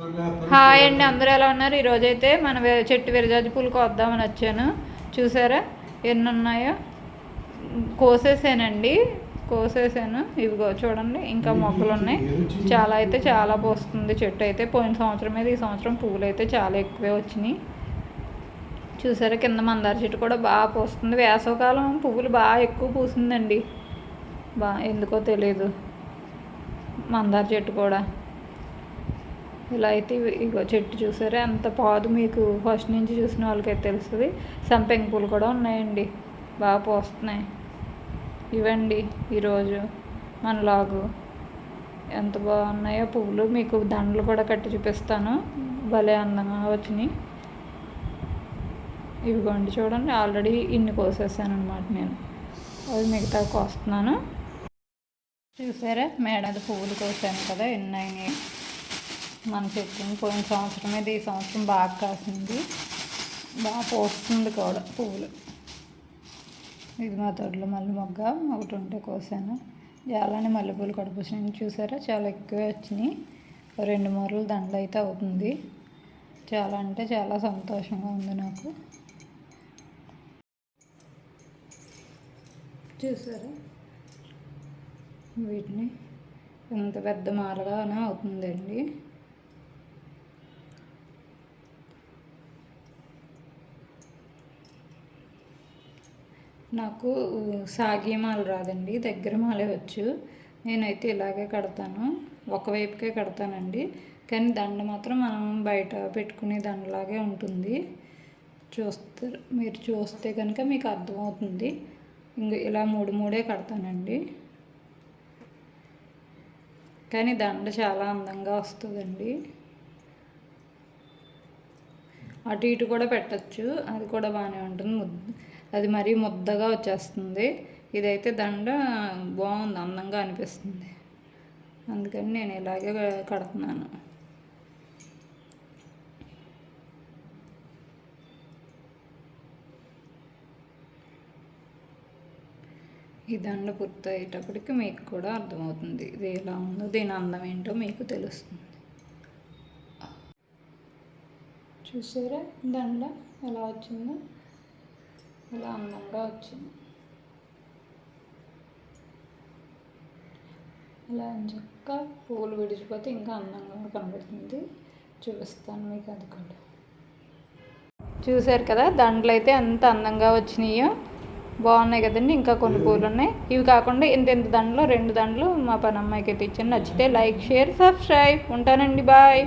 Hi అండి అందరూ ఎలా ఉన్నారు? ఈరోజు అయితే మన చెట్టు విరజాజి పూలు కోద్దామని వచ్చాను. చూసారా? ఎన్ని ఉన్నాయో కోసేసానండి. కోసేసాను. ఇవిగో చూడండి ఇంకా మొక్కలు ఉన్నాయి. చాలా అయితే చాలా పోస్తుంది చెట్టు అయితే. పోయిన సంవత్సరం మీద ఈ సంవత్సరం పువ్వులు అయితే చాలా ఎక్కువే వచ్చినాయి. చూసారా? కింద మందార చెట్టు కూడా బాగా పోస్తుంది. వేసవకాలం పువ్వులు బాగా ఎక్కువ పూసిందండి. బా ఎందుకో తెలియదు మందార చెట్టు కూడా. ఇలా అయితే ఇవి- ఇగో చెట్టు చూసారా? ఎంత పాదు మీకు ఫస్ట్ నుంచి చూసిన వాళ్ళకైతే తెలుస్తుంది. సంపెంగ పూలు కూడా ఉన్నాయండి. బాగా పోస్తున్నాయి. ఇవండి ఈరోజు మన లాగు. ఎంత బాగున్నాయో పువ్వులు. మీకు దండలు కూడా కట్టి చూపిస్తాను. భలే అందంగా వచ్చినాయి. ఇవిగోండి చూడండి. ఆల్రెడీ ఇన్ని కోసేసాను అనమాట నేను. అవి మిగతా కోస్తున్నాను. చూసారా? మేడది పువ్వులు కోసాను కదా. ఎన్ని అయినాయి. మన చెట్టుని పోయిన సంవత్సరం మీద ఈ సంవత్సరం బాగా కాసింది. బాగా పోస్తుంది కూడా పువ్వులు. ఇది మా తోటలో మల్లె మొగ్గ ఒకటి ఉంటే కోసాను. అలానే మల్లెపూలు కూడా పూసినాయి చూసారా? చాలా ఎక్కువే వచ్చినాయి. రెండు మూరలు దండలు అయితే అవుతుంది. చాలా అంటే చాలా సంతోషంగా ఉంది నాకు. చూసారా? వీటిని ఇంత పెద్ద మాలగానే అవుతుందండి. నాకు సాగి మాల రాదండి దగ్గర మాలే వచ్చు. నేనైతే ఇలాగే కడతాను ఒకవైపుకే కడతానండి. కానీ దండ మాత్రం మనం బయట పెట్టుకునే దండలాగే ఉంటుంది. చూస్తే మీరు చూస్తే కనుక మీకు అర్థమవుతుంది. ఇంక ఇలా మూడు మూడే కడతానండి. కానీ దండ చాలా అందంగా వస్తుందండి. అటు ఇటు కూడా పెట్టచ్చు అది కూడా బాగానే ఉంటుంది. ముద్దు అది మరీ ముద్దగా వచ్చేస్తుంది. ఇదైతే దండ బాగుంది అందంగా అనిపిస్తుంది. అందుకని నేను ఇలాగే కడుతున్నాను. ఈ దండ పూర్తయ్యేటప్పటికి మీకు కూడా అర్థమవుతుంది. ఇది ఎలా ఉందో దీని అందం ఏంటో మీకు తెలుస్తుంది. చూసారా దండ ఎలా వచ్చిందో? ఇలా అందంగా వచ్చింది. ఇలా చక్క పూలు విడిచిపోతే ఇంకా అందంగా కనబడుతుంది. చూపిస్తాను మీకు అది కూడా. చూసారు కదా దండలు అయితే ఎంత అందంగా వచ్చినాయో. బాగున్నాయి కదండి ఇంకా కొన్ని పూలు ఉన్నాయి. ఇవి కాకుండా ఇంత ఇంత దండలు రెండు దండలు మా పని అమ్మాయికి అయితే ఇచ్చాను. నచ్చితే లైక్ షేర్ సబ్స్క్రైబ్. ఉంటానండి బాయ్.